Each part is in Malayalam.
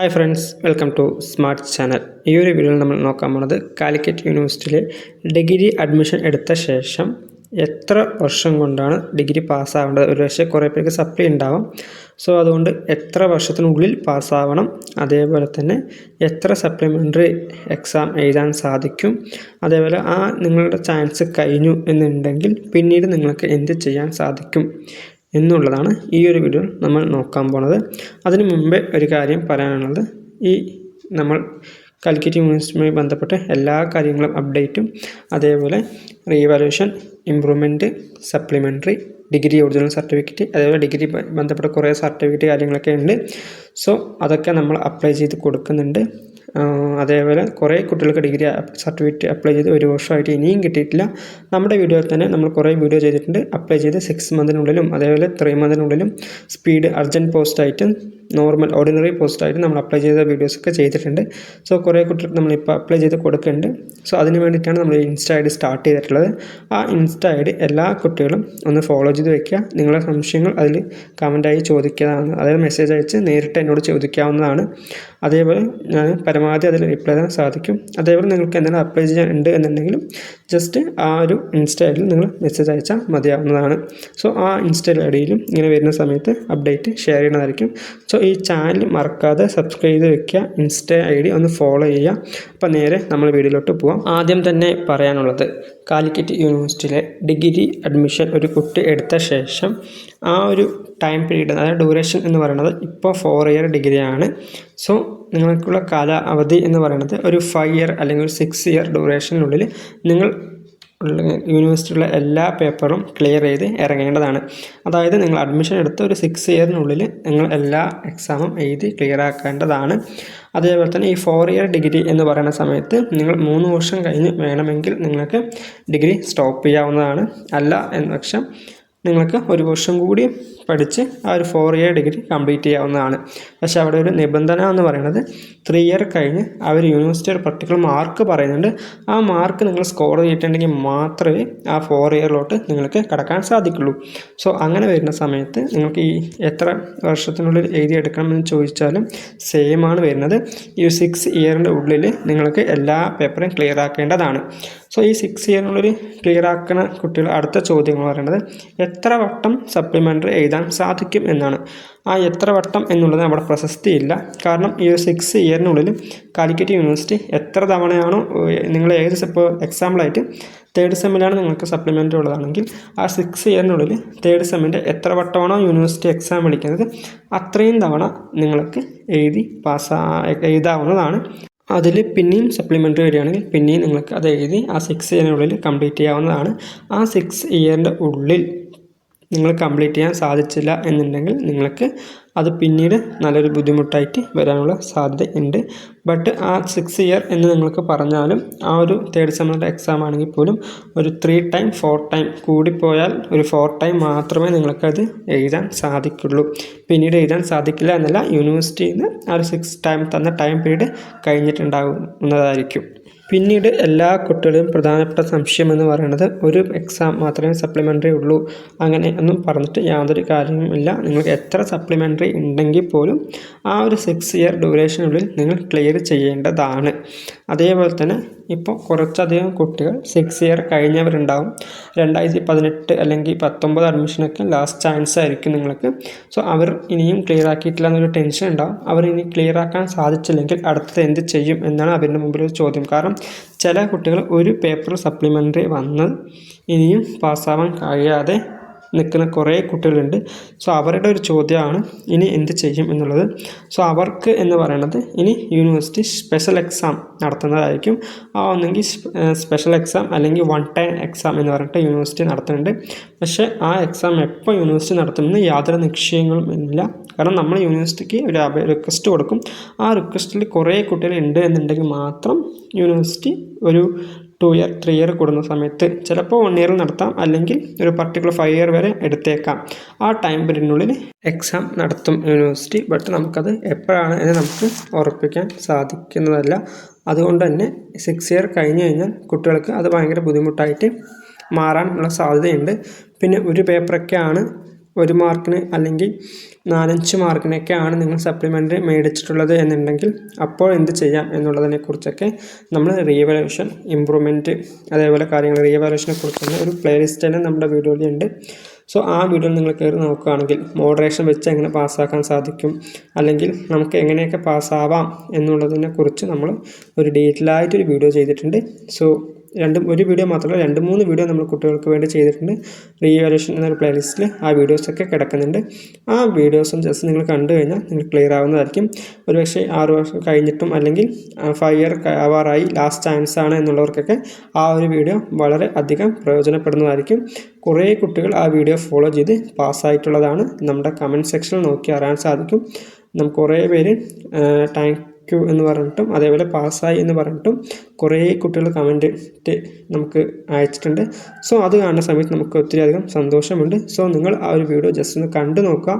Hi friends welcome to smart channel ഈ ഒരു വീഡിയോയിൽ നമ്മൾ നോക്കാൻ പോണത് കാലിക്കറ്റ് യൂണിവേഴ്സിറ്റിയിൽ ഡിഗ്രി അഡ്മിഷൻ എടുത്ത ശേഷം എത്ര വർഷം കൊണ്ടാണ് ഡിഗ്രി പാസ്സാവേണ്ടത് ഒരു പക്ഷേ കുറേ പേർക്ക് സപ്ലൈ ഉണ്ടാവും. സോ അതുകൊണ്ട് എത്ര വർഷത്തിനുള്ളിൽ പാസ്സാവണം അതേപോലെ തന്നെ എത്ര സപ്ലിമെന്ററി എക്സാം എഴുതാൻ സാധിക്കും? അതേപോലെ ആ നിങ്ങളുടെ ചാൻസ് കഴിഞ്ഞു എന്നുണ്ടെങ്കിൽ പിന്നീട് നിങ്ങൾക്ക് എന്ത് ചെയ്യാൻ സാധിക്കും? എന്നുള്ളതാണ് ഈ ഒരു വീഡിയോ നമ്മൾ നോക്കാൻ പോണത്. അതിനു മുമ്പേ ഒരു കാര്യം പറയാനുള്ളത്. ഈ നമ്മൾ കാലിക്കറ്റ് യൂണിവേഴ്സിറ്റിയുമായി ബന്ധപ്പെട്ട എല്ലാ കാര്യങ്ങളും അപ്ഡേറ്റും അതേപോലെ revaluation improvement supplementary degree original certificate അതേപോലെ ഡിഗ്രി ബന്ധപ്പെട്ട കുറേ സർട്ടിഫിക്കറ്റ് കാര്യങ്ങളൊക്കെ ഉണ്ട്. സോ അതൊക്കെ നമ്മൾ അപ്ലൈ ചെയ്ത് കൊടുക്കുന്നുണ്ട്. അതേപോലെ കുറേ കുട്ടികൾക്ക് ഡിഗ്രി സർട്ടിഫിക്കറ്റ് അപ്ലൈ ചെയ്ത് ഒരു വർഷമായിട്ട് ഇനിയും കിട്ടിയിട്ടില്ല. നമ്മുടെ വീഡിയോയിൽ തന്നെ നമ്മൾ കുറേ വീഡിയോ ചെയ്തിട്ടുണ്ട്. അപ്ലൈ ചെയ്ത് സിക്സ് മന്തിനുള്ളിലും അതേപോലെ ത്രീ മന്തിനുള്ളിലും സ്പീഡ് അർജന്റ് പോസ്റ്റായിട്ട് നോർമൽ ഓർഡിനറി പോസ്റ്റായിട്ട് നമ്മൾ അപ്ലൈ ചെയ്ത വീഡിയോസൊക്കെ ചെയ്തിട്ടുണ്ട്. സോ കുറേ കുട്ടികൾക്ക് നമ്മളിപ്പോൾ അപ്ലൈ ചെയ്ത് കൊടുക്കുന്നുണ്ട്. സോ അതിന് വേണ്ടിയിട്ടാണ് നമ്മൾ ഇൻസ്റ്റ ഐ ഡി സ്റ്റാർട്ട് ചെയ്തിട്ടുള്ളത്. ആ ഇൻസ്റ്റ ഐ ഡി എല്ലാ കുട്ടികളും ഒന്ന് ഫോളോ ചെയ്ത് വെക്കുക. നിങ്ങളുടെ സംശയങ്ങൾ അതിൽ കമന്റായി ചോദിക്കുന്നതാണ് അതായത് മെസ്സേജ് അയച്ച് നേരിട്ട് എന്നോട് ചോദിക്കാവുന്നതാണ്. അതേപോലെ ഞാൻ പരമാവധി അതിൽ റിപ്ലൈ തരാൻ സാധിക്കും. അതേപോലെ നിങ്ങൾക്ക് എന്തെങ്കിലും അപ്ലൈ ചെയ്യാൻ ഉണ്ട് എന്നുണ്ടെങ്കിലും ജസ്റ്റ് ആ ഒരു ഇൻസ്റ്റ ഐ ഡിയിൽ നിങ്ങൾ മെസ്സേജ് അയച്ചാൽ മതിയാവുന്നതാണ്. സോ ആ ഇൻസ്റ്റ ഐ ഡിയിലും ഇങ്ങനെ വരുന്ന സമയത്ത് അപ്ഡേറ്റ് ഷെയർ ചെയ്യുന്നതായിരിക്കും. സോ ഈ ചാനൽ മറക്കാതെ സബ്സ്ക്രൈബ് ചെയ്ത് വെക്കുക. ഇൻസ്റ്റ ഐ ഡി ഒന്ന് ഫോളോ ചെയ്യുക. അപ്പോൾ നേരെ നമ്മൾ വീഡിയോയിലോട്ട് പോവാം. ആദ്യം തന്നെ പറയാനുള്ളത് കാലിക്കറ്റ് യൂണിവേഴ്സിറ്റിയിലെ ഡിഗ്രി അഡ്മിഷൻ ഒരു കുട്ടി എടുത്ത ശേഷം ആ ഒരു ടൈം പീരീഡ് അതായത് ഡ്യൂറേഷൻ എന്ന് പറയുന്നത് ഇപ്പോൾ ഫോർ ഇയർ ഡിഗ്രിയാണ് സോ നിങ്ങൾക്കുള്ള കാലാവധി എന്ന് പറയുന്നത് ഒരു ഫൈവ് ഇയർ അല്ലെങ്കിൽ ഒരു സിക്സ് ഇയർ ഡ്യൂറേഷനുള്ളിൽ നിങ്ങൾ യൂണിവേഴ്സിറ്റിയിലുള്ള എല്ലാ പേപ്പറും ക്ലിയർ ചെയ്ത് ഇറങ്ങേണ്ടതാണ്. അതായത് നിങ്ങൾ അഡ്മിഷൻ എടുത്ത ഒരു സിക്സ് ഇയറിനുള്ളിൽ നിങ്ങൾ എല്ലാ എക്സാമും എഴുതി ക്ലിയർ ആക്കേണ്ടതാണ്. അതേപോലെ തന്നെ ഈ ഫോർ ഇയർ ഡിഗ്രി എന്ന് പറയുന്ന സമയത്ത് നിങ്ങൾ മൂന്ന് വർഷം കഴിഞ്ഞ് വേണമെങ്കിൽ നിങ്ങൾക്ക് ഡിഗ്രി സ്റ്റോപ്പ് ചെയ്യാവുന്നതാണ്. അല്ല എന്ന പക്ഷം നിങ്ങൾക്ക് ഒരു വർഷം കൂടി പഠിച്ച് ആ ഒരു ഫോർ ഇയർ ഡിഗ്രി കംപ്ലീറ്റ് ചെയ്യാവുന്നതാണ്. പക്ഷേ അവിടെ ഒരു നിബന്ധന എന്ന് പറയുന്നത് ത്രീ ഇയർ കഴിഞ്ഞ് അവർ യൂണിവേഴ്സിറ്റി ഒരു പർട്ടിക്കുലർ മാർക്ക് പറയുന്നുണ്ട്. ആ മാർക്ക് നിങ്ങൾ സ്കോർ ചെയ്തിട്ടുണ്ടെങ്കിൽ മാത്രമേ ആ ഫോർ ഇയറിലോട്ട് നിങ്ങൾക്ക് കടക്കാൻ സാധിക്കുള്ളൂ. സോ അങ്ങനെ വരുന്ന സമയത്ത് നിങ്ങൾക്ക് ഈ എത്ര വർഷത്തിനുള്ളിൽ എഴുതിയെടുക്കണമെന്ന് ചോദിച്ചാലും സെയിം ആണ് വരുന്നത്. ഈ സിക്സ് ഇയറിന്റെ ഉള്ളിൽ നിങ്ങൾക്ക് എല്ലാ പേപ്പറും ക്ലിയർ ആക്കേണ്ടതാണ്. സോ ഈ സിക്സ് ഇയറിനുള്ളിൽ ക്ലിയർ ആക്കുന്ന കുട്ടികൾ അടുത്ത ചോദ്യം എന്ന് പറയുന്നത് എത്ര വട്ടം സപ്ലിമെന്ററി എഴുതാൻ സാധിക്കും എന്നാണ്. ആ എത്ര വട്ടം എന്നുള്ളത് അവിടെ പ്രശസ്തിയില്ല കാരണം ഈ ഒരു സിക്സ് ഇയറിനുള്ളിൽ കാലിക്കറ്റ് യൂണിവേഴ്സിറ്റി എത്ര തവണയാണോ നിങ്ങൾ ഏത് ഇപ്പോൾ എക്സാമ്പിളായിട്ട് തേർഡ് സെമ്മിലാണ് നിങ്ങൾക്ക് സപ്ലിമെന്ററി ഉള്ളതാണെങ്കിൽ ആ സിക്സ് ഇയറിനുള്ളിൽ തേർഡ് സെമ്മിന്റെ എത്ര വട്ടമാണോ യൂണിവേഴ്സിറ്റി എക്സാം വിളിക്കുന്നത് അത്രയും തവണ നിങ്ങൾക്ക് എഴുതി പാസ്സാ എഴുതാവുന്നതാണ്. അതിൽ പിന്നെയും സപ്ലിമെന്ററി വരികയാണെങ്കിൽ പിന്നെയും നിങ്ങൾക്ക് അത് എഴുതി ആ സിക്സ് ഇയറിനുള്ളിൽ കംപ്ലീറ്റ് ചെയ്യാവുന്നതാണ്. ആ സിക്സ് ഇയറിന്റെ ഉള്ളിൽ നിങ്ങൾ കംപ്ലീറ്റ് ചെയ്യാൻ സാധിച്ചില്ല എന്നുണ്ടെങ്കിൽ നിങ്ങൾക്ക് അത് പിന്നീട് നല്ലൊരു ബുദ്ധിമുട്ടായിട്ട് വരാനുള്ള സാധ്യത ഉണ്ട്. ബട്ട് ആ സിക്സ് ഇയർ എന്ന് നിങ്ങൾക്ക് പറഞ്ഞാലും ആ ഒരു തേർഡ് സെമ്മറിന്റെ എക്സാം ആണെങ്കിൽ പോലും ഒരു ത്രീ ടൈം ഫോർ ടൈം കൂടിപ്പോയാൽ ഒരു ഫോർ ടൈം മാത്രമേ നിങ്ങൾക്കത് എഴുതാൻ സാധിക്കുള്ളൂ. പിന്നീട് എഴുതാൻ സാധിക്കില്ല എന്നല്ല യൂണിവേഴ്സിറ്റിയിൽ നിന്ന് ആ ഒരു സിക്സ് ടൈം തന്ന ടൈം പീരീഡ് കഴിഞ്ഞിട്ടുണ്ടാകുന്നതായിരിക്കും പിന്നീട് എല്ലാ കുട്ടികളും പ്രധാനപ്പെട്ട സംശയം എന്ന് പറയുന്നത് ഒരു എക്സാം മാത്രമേ സപ്ലിമെന്ററി ഉള്ളൂ. അങ്ങനെ ഒന്നും പറഞ്ഞിട്ട് യാതൊരു കാര്യവുമില്ല നിങ്ങൾക്ക് എത്ര സപ്ലിമെന്ററി ഉണ്ടെങ്കിൽ പോലും ആ ഒരു സിക്സ് ഇയർ ഡ്യൂറേഷനുള്ളിൽ നിങ്ങൾ ക്ലിയർ ചെയ്യേണ്ടതാണ്. അതേപോലെ തന്നെ ഇപ്പോൾ കുറച്ചധികം കുട്ടികൾ സിക്സ് ഇയർ കഴിഞ്ഞവരുണ്ടാവും. രണ്ടായിരത്തി പതിനെട്ട് അല്ലെങ്കിൽ പത്തൊമ്പത് അഡ്മിഷനൊക്കെ ലാസ്റ്റ് ചാൻസ് ആയിരിക്കും നിങ്ങൾക്ക്. സോ അവർ ഇനിയും ക്ലിയർ ആക്കിയിട്ടില്ല എന്നൊരു ടെൻഷൻ ഉണ്ടാവും. അവർ ഇനി ക്ലിയർ ആക്കാൻ സാധിച്ചില്ലെങ്കിൽ അടുത്തത് എന്ത് ചെയ്യും എന്നാണ് അവരുടെ മുമ്പിൽ ഒരു ചോദ്യം. കാരണം ചില കുട്ടികൾ ഒരു പേപ്പർ സപ്ലിമെന്ററി വന്ന് ഇനിയും പാസ്സാവാൻ കഴിയാതെ നിൽക്കുന്ന കുറേ കുട്ടികളുണ്ട്. സോ അവരുടെ ഒരു ചോദ്യമാണ് ഇനി എന്ത് ചെയ്യും എന്നുള്ളത്. സോ അവർക്ക് എന്ന് പറയുന്നത് ഇനി യൂണിവേഴ്സിറ്റി സ്പെഷ്യൽ എക്സാം നടത്തുന്നതായിരിക്കും. ആ ഒന്നെങ്കിൽ സ്പെഷ്യൽ എക്സാം അല്ലെങ്കിൽ വൺ ടൈം എക്സാം എന്ന് പറഞ്ഞിട്ട് യൂണിവേഴ്സിറ്റി നടത്തുന്നുണ്ട്. പക്ഷേ ആ എക്സാം എപ്പോൾ യൂണിവേഴ്സിറ്റി നടത്തുമെന്ന് യാതൊരു നിശ്ചയങ്ങളും ഇല്ല. കാരണം നമ്മൾ യൂണിവേഴ്സിറ്റിക്ക് ഒരു റിക്വസ്റ്റ് കൊടുക്കും. ആ റിക്വസ്റ്റിൽ കുറേ കുട്ടികൾ ഉണ്ട് എന്നുണ്ടെങ്കിൽ മാത്രം യൂണിവേഴ്സിറ്റി ഒരു ടു ഇയർ ത്രീ ഇയർ കൂടുന്ന സമയത്ത് ചിലപ്പോൾ വൺ ഇയറിൽ നടത്താം. അല്ലെങ്കിൽ ഒരു പർട്ടിക്കുലർ ഫൈവ് ഇയർ വരെ എടുത്തേക്കാം. ആ ടൈം പീരീഡിനുള്ളിൽ എക്സാം നടത്തും യൂണിവേഴ്സിറ്റി ബട്ട് നമുക്കത് എപ്പോഴാണ് എന്ന് നമുക്ക് ഉറപ്പിക്കാൻ സാധിക്കുന്നതല്ല. അതുകൊണ്ട് തന്നെ സിക്സ് ഇയർ കഴിഞ്ഞ് കഴിഞ്ഞാൽ കുട്ടികൾക്ക് അത് ഭയങ്കര ബുദ്ധിമുട്ടായിട്ട് മാറാനുള്ള സാധ്യതയുണ്ട്. പിന്നെ ഒരു പേപ്പറൊക്കെയാണ് ഒരു മാർക്കിന് അല്ലെങ്കിൽ നാലഞ്ച് മാർക്കിനൊക്കെയാണ് നിങ്ങൾ സപ്ലിമെന്ററി മേടിച്ചിട്ടുള്ളത് എന്നുണ്ടെങ്കിൽ അപ്പോൾ എന്ത് ചെയ്യാം എന്നുള്ളതിനെക്കുറിച്ചൊക്കെ നമ്മൾ റീവാലുവേഷൻ ഇമ്പ്രൂവ്മെന്റ് അതേപോലെ കാര്യങ്ങൾ റീവാലുവേഷനെ കുറിച്ചുള്ള ഒരു പ്ലേലിസ്റ്റ് തന്നെ നമ്മുടെ വീഡിയോയിലുണ്ട് സോ ആ വീഡിയോയിൽ നിങ്ങൾ കയറി നോക്കുകയാണെങ്കിൽ മോഡറേഷൻ വെച്ച് എങ്ങനെ പാസ്സാക്കാൻ സാധിക്കും അല്ലെങ്കിൽ നമുക്ക് എങ്ങനെയൊക്കെ പാസ്സാവാം എന്നുള്ളതിനെ കുറിച്ച് നമ്മൾ ഒരു ഡീറ്റെയിൽ ആയിട്ടൊരു വീഡിയോ ചെയ്തിട്ടുണ്ട്. സോ രണ്ടും ഒരു വീഡിയോ മാത്രമല്ല രണ്ട് മൂന്ന് വീഡിയോ നമ്മൾ കുട്ടികൾക്ക് വേണ്ടി ചെയ്തിട്ടുണ്ട്. റീവാലുവേഷൻ എന്നൊരു പ്ലേലിസ്റ്റിൽ ആ വീഡിയോസൊക്കെ കിടക്കുന്നുണ്ട്. ആ വീഡിയോസും ജസ്റ്റ് നിങ്ങൾ കണ്ടു കഴിഞ്ഞാൽ നിങ്ങൾ ക്ലിയർ ആവുന്നതായിരിക്കും. ഒരുപക്ഷെ ആറ് വർഷം കഴിഞ്ഞിട്ടും അല്ലെങ്കിൽ ഫൈവ് ഇയർ ആവാറായി ലാസ്റ്റ് ചാൻസ് ആണ് എന്നുള്ളവർക്കൊക്കെ ആ ഒരു വീഡിയോ വളരെ അധികം പ്രയോജനപ്പെടുന്നതായിരിക്കും. കുറേ കുട്ടികൾ ആ വീഡിയോ ഫോളോ ചെയ്ത് പാസ്സായിട്ടുള്ളതാണ് നമ്മുടെ കമന്റ് സെക്ഷനിൽ നോക്കി അറിയാൻ സാധിക്കും. നമുക്ക് കുറേ പേര് താങ്ക് യു എന്ന് പറഞ്ഞിട്ടും അതേപോലെ പാസ്സായി എന്ന് പറഞ്ഞിട്ടും കുറേ കുട്ടികൾ കമന്റ് നമുക്ക് അയച്ചിട്ടുണ്ട്. സോ അത് കാണുന്ന സമയത്ത് നമുക്ക് ഒത്തിരി അധികം സന്തോഷമുണ്ട്. സോ നിങ്ങൾ ആ ഒരു വീഡിയോ ജസ്റ്റ് ഒന്ന് കണ്ടു നോക്കുക.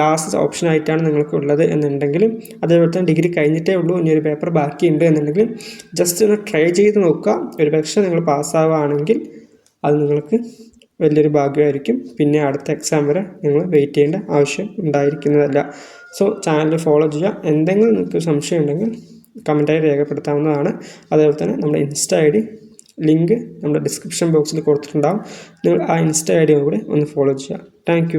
ലാസ്റ്റ് ഓപ്ഷൻ ആയിട്ടാണ് നിങ്ങൾക്ക് ഉള്ളത് എന്നുണ്ടെങ്കിലും അതേപോലെ തന്നെ ഡിഗ്രി കഴിഞ്ഞിട്ടേ ഉള്ളൂ ഇനി ഒരു പേപ്പർ ബാക്കിയുണ്ട് എന്നുണ്ടെങ്കിൽ ജസ്റ്റ് ഒന്ന് ട്രൈ ചെയ്ത് നോക്കുക. ഒരു പക്ഷേ നിങ്ങൾ പാസ്സാവുകയാണെങ്കിൽ അത് നിങ്ങൾക്ക് വലിയൊരു ഭാഗ്യമായിരിക്കും. പിന്നെ അടുത്ത എക്സാം വരെ നിങ്ങൾ വെയിറ്റ് ചെയ്യേണ്ട ആവശ്യം ഉണ്ടായിരിക്കുന്നതല്ല. സോ ചാനൽ ഫോളോ ചെയ്യുക. എന്തെങ്കിലും നിങ്ങൾക്ക് സംശയം ഉണ്ടെങ്കിൽ കമന്റായി രേഖപ്പെടുത്താവുന്നതാണ്. അതേപോലെ തന്നെ നമ്മുടെ ഇൻസ്റ്റ ഐ ഡി ലിങ്ക് നമ്മുടെ ഡിസ്ക്രിപ്ഷൻ ബോക്സിൽ കൊടുത്തിട്ടുണ്ടാകും നിങ്ങൾ ആ ഇൻസ്റ്റ ഐ ഡി കൂടി ഒന്ന് ഫോളോ ചെയ്യുക. താങ്ക്